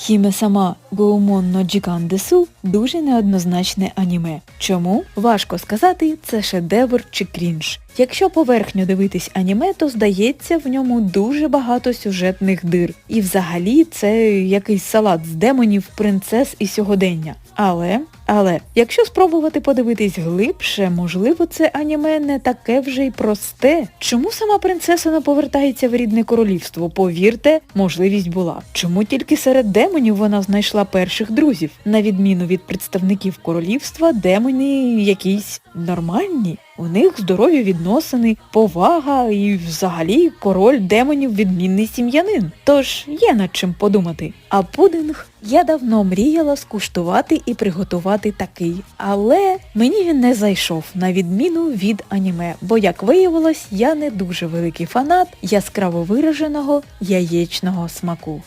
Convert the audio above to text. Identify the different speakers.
Speaker 1: Хіме сама Гоумон но Джікандесу дуже неоднозначне аніме. Чому? Важко сказати, це шедевр чи крінж. Якщо поверхньо дивитись аніме, то здається в ньому дуже багато сюжетних дир. І взагалі це якийсь салат з демонів, принцес і сьогодення. Але, але, якщо спробувати подивитись глибше, можливо, це аніме не таке вже й просте. Чому сама принцеса не повертається в рідне королівство? Повірте, можливість була. Чому тільки серед демонів вона знайшла перших друзів? На відміну від представників королівства, демони якісь нормальні. У них здорові відносини, повага і взагалі король демонів відмінний сім'янин. Тож є над чим подумати. А пудинг я давно мріяла скуштувати і приготувати такий, але мені він не зайшов, на відміну від аніме, бо, як виявилось, я не дуже великий фанат яскраво вираженого яєчного смаку.